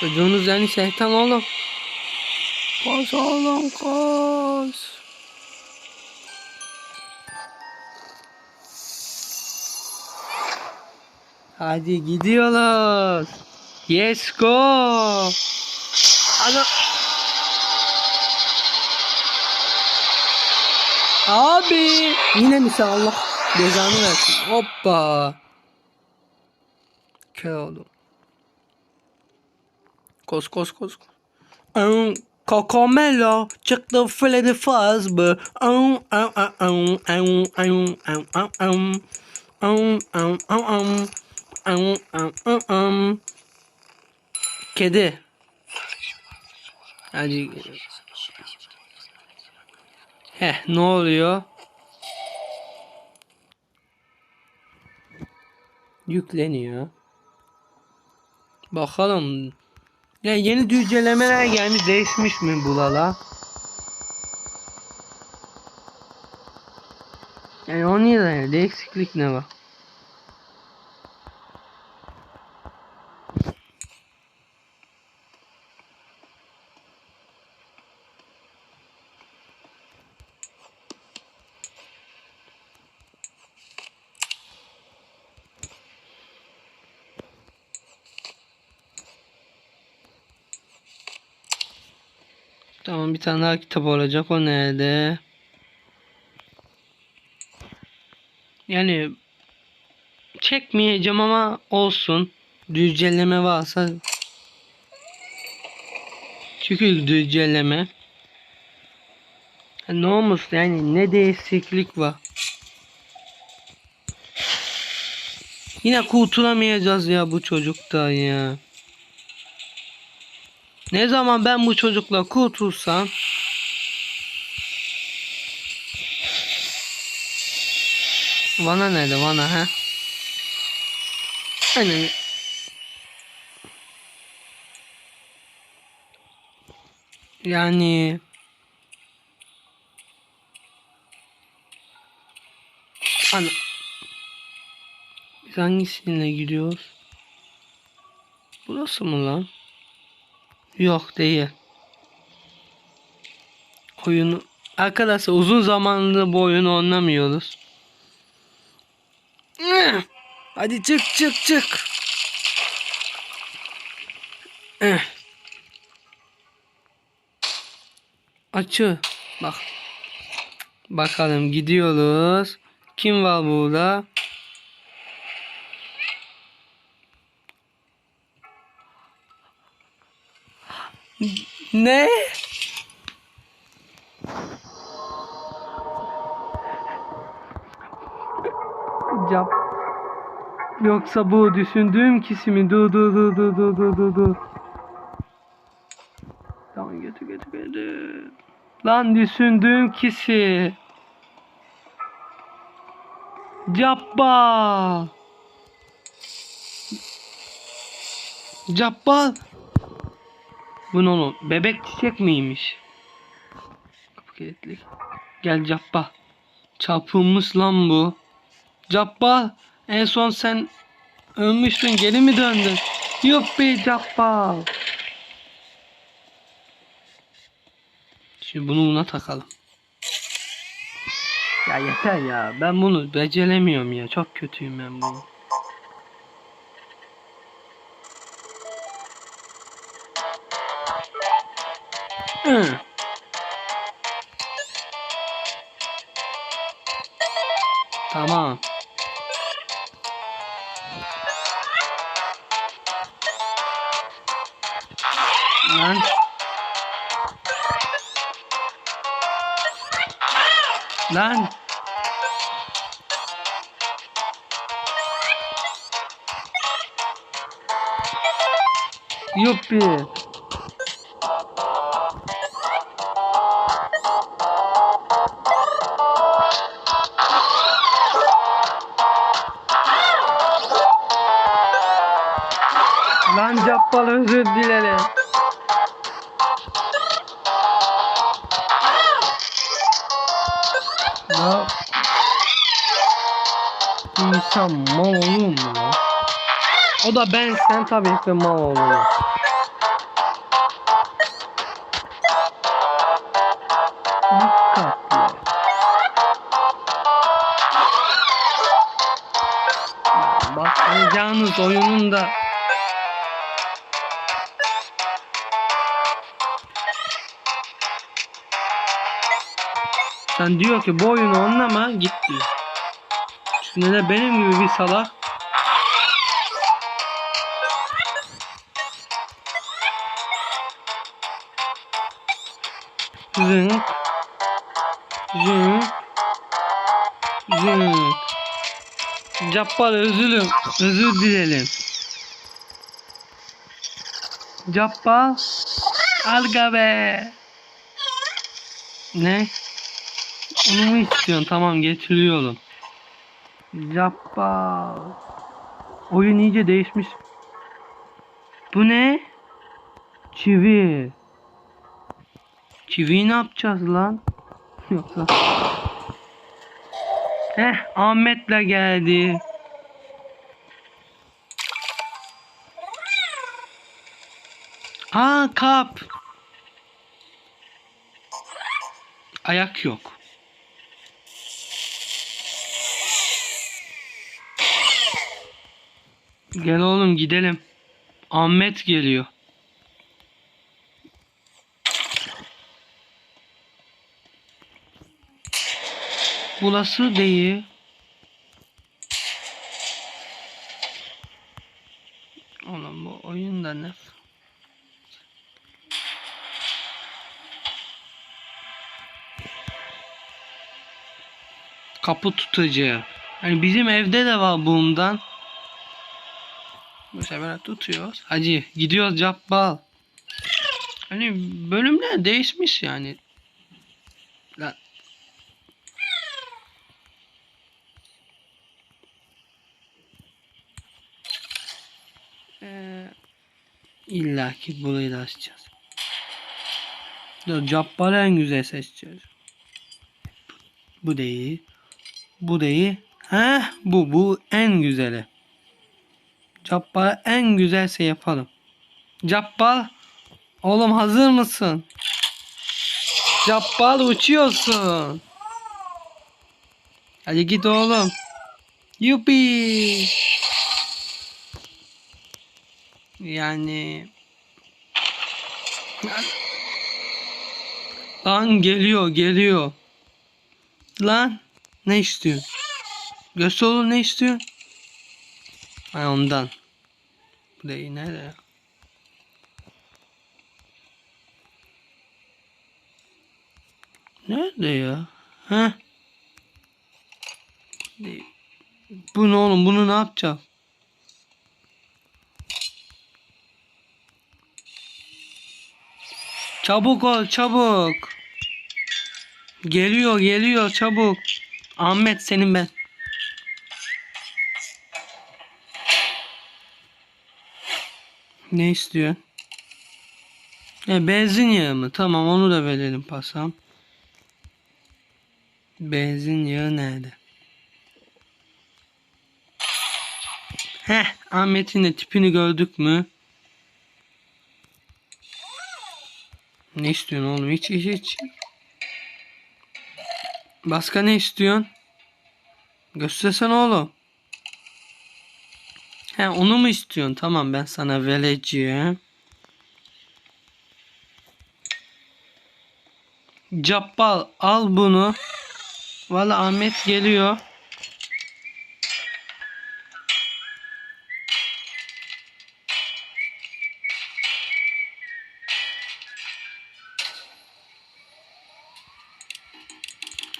Çocuğunuz yani şeytan oğlum. Koş oğlum koş. Hadi gidiyoruz. Yes go. Ana. Abi. Yine mi sen Allah cezanı versin. Hoppa. Kör oldum. Koş koş koş. Um, Cocomello çıktı fledi fazla. Um, um, um, um, um, um, um, um. Um, um, um, um. Um, um, um, um. Kedi. Hadi. Heh ne oluyor? Yükleniyor. Bakalım. Ya yeni düzelemeler gelmiş değişmiş mi bulala? Yani o niye yani eksiklik ne var? Tamam bir tane daha kitap olacak o nerede? Yani çekmeyeceğim ama olsun. Düzceleme varsa çünkü düzceleme ne olmuş yani ne değişiklik var. Yine kurtulamayacağız ya bu çocuktan ya. Ne zaman ben bu çocukla kurtulsam Vana nerede Vana ha? Hani Yani Ana Biz hangisiyle gidiyoruz? Burası mı lan? Yok değil. Oyunu arkadaşlar uzun zamandır bu oyunu oynamıyoruz. Hadi çık çık çık. Açı. Bak. Bakalım gidiyoruz. Kim var burada? Ne? Cap. Yoksa bu düşündüğüm kişi mi? Dur dur dur dur dur dur dur dur. Tamam götür götür götür. Lan düşündüğüm kişi. Cabbar. Cabbar. Bu ne oğlum? Bebek çiçek miymiş? Kapı kilitli. Gel Cabbar. Çarpılmış lan bu. Cabbar. En son sen ölmüştün geri mi döndün? Be Cabbar. Şimdi bunu buna takalım. Ya yeter ya. Ben bunu beceremiyorum ya. Çok kötüyüm ben bunu. Tamam. Lan. Lan. Yuppi. Özür dilerim. Ya. İnsan mal olur mu lan? O da ben sen tabii ki mal oğlum. Dikkatli. Bakmayacağınız oyunun da Sen diyor ki bu oyunu oynama git diyor. Üstüne de benim gibi bir salak. Zınk. Zınk. Zınk. Cappar özürüm Özür dilerim. Cappar Alga be Ne? Onu mu istiyorsun? Tamam getiriyorum. Cappar Oyun iyice değişmiş. Bu ne? Çivi. Çiviyi ne yapacağız lan? Yoksa. Heh Ahmet'le geldi. Aa kap. Ayak yok. Gel oğlum gidelim. Ahmet geliyor. Burası değil. Oğlum bu oyunda ne? Kapı tutucu. Hani bizim evde de var bundan. Bu sefer tutuyoruz. Hacı gidiyoruz Cappal. Hani bölümler değişmiş yani. Lan. Ee, İlla ki burayı da açacağız. Dur Cappal'ı en güzel seçeceğiz. Bu değil. Bu değil. Heh bu bu en güzeli. Cappal en güzelse yapalım. Cappal oğlum hazır mısın? Cappal uçuyorsun. Hadi git oğlum. Yupi. Yani Lan geliyor geliyor. Lan ne istiyorsun? Göster oğlum ne istiyorsun? Ha ondan. İyi nerede ya? Ha? Bu ne oğlum? Bunu ne yapacağım? Çabuk ol çabuk. Geliyor geliyor çabuk. Ahmet senin ben. Ne istiyor? E, benzin yağı mı? Tamam onu da verelim pasam. Benzin yağı nerede? Heh Ahmet'in de tipini gördük mü? Ne istiyorsun oğlum? Hiç hiç hiç. Başka ne istiyorsun? Göstersene oğlum. He onu mu istiyorsun? Tamam ben sana vereceğim. Cappal al bunu. Valla Ahmet geliyor.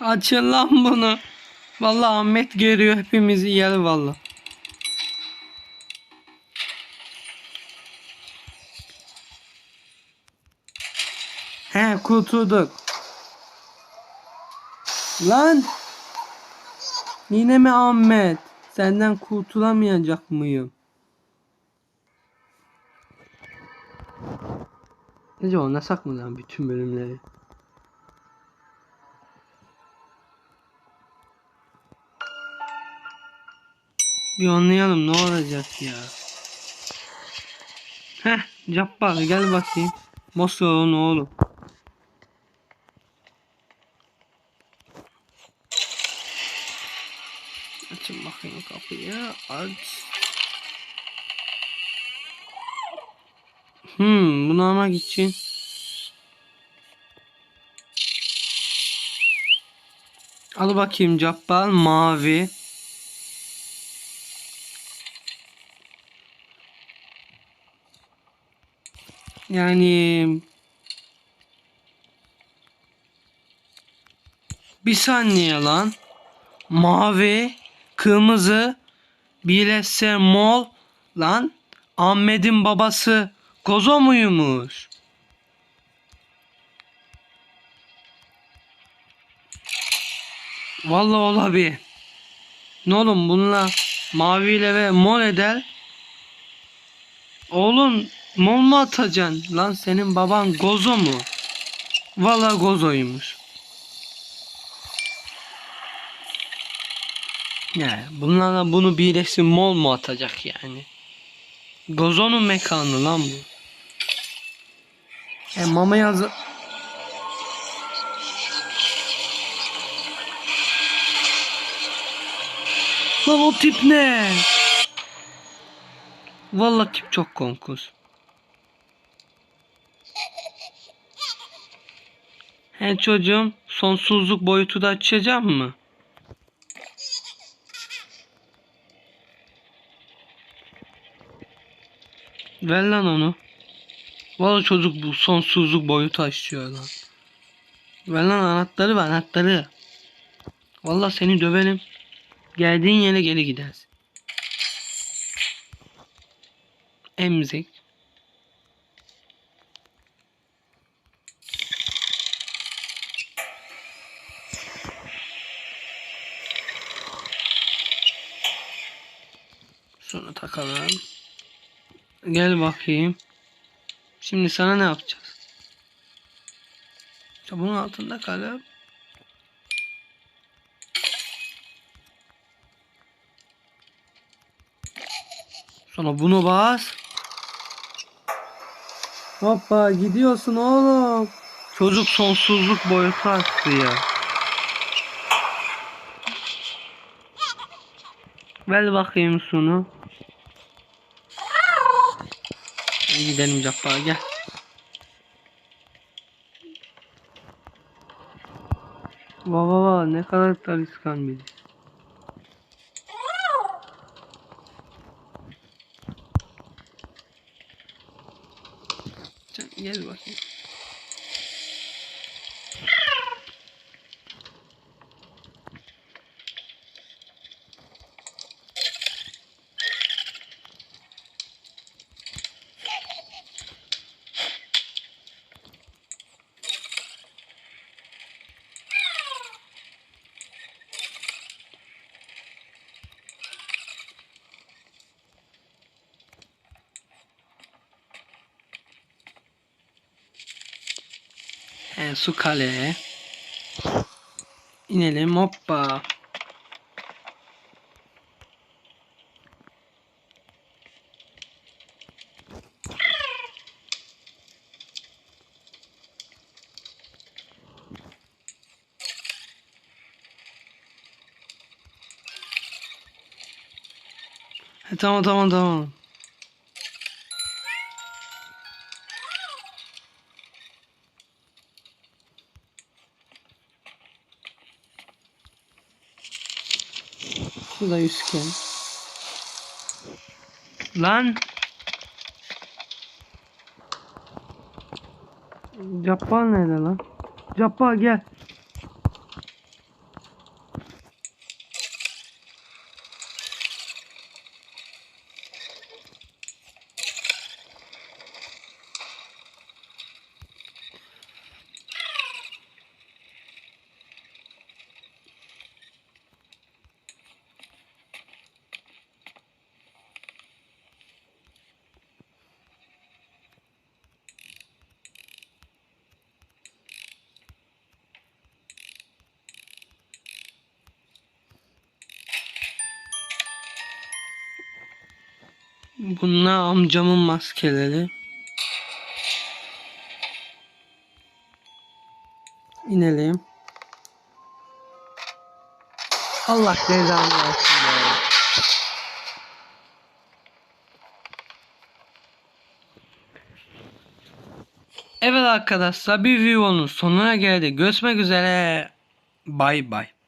Açın lan bunu. Valla Ahmet görüyor hepimizi yer valla. He kurtulduk. Lan. Yine mi Ahmet? Senden kurtulamayacak mıyım? Nece oynasak mı lan bütün bölümleri? Bir anlayalım ne olacak ya. Heh Cabbar gel bakayım. Mosun oğlum. Açın bakayım kapıyı. Aç. Hmm, bunu almak için. Al bakayım Cabbar mavi. Yani bir saniye lan. Mavi, kırmızı, birleşse mol lan. Ahmet'in babası Gozo muymuş? Vallahi olabilir. Ne oğlum bununla maviyle ve mol eder. Oğlum mol mu atacaksın? Lan senin baban Gozo mu? Vallahi Gozo'ymuş. Yani bunlarla bunu birleşsin mol mu atacak yani? Gozo'nun mekanı lan bu. E mama yazı... Lan o tip ne? Vallahi tip çok konkus. He çocuğum sonsuzluk boyutu da açacağım mı? Ver lan onu. Vallahi çocuk bu sonsuzluk boyutu açıyor lan. Ver lan anahtarı ver anahtarı. Vallahi seni döverim. Geldiğin yere geri gidersin. Emzik. Sonra takalım. Gel bakayım. Şimdi sana ne yapacağız? İşte bunun altında kalıp Sonra bunu bas. Hoppa gidiyorsun oğlum. Çocuk sonsuzluk boyutu attı ya. Ver bakayım şunu. İyi gidelim Cabbar gel. Va va ne kadar taliskan biri. Gel bakayım. He, su kale. İnelim hoppa. He, tamam tamam Şurada üçgen. Lan. Cabbar nerede lan? Cabbar gel. Bunlar amcamın maskeleri. İnelim. Allah cezanı versin. Evet arkadaşlar bir videonun sonuna geldi. Görüşmek üzere. Bay bay.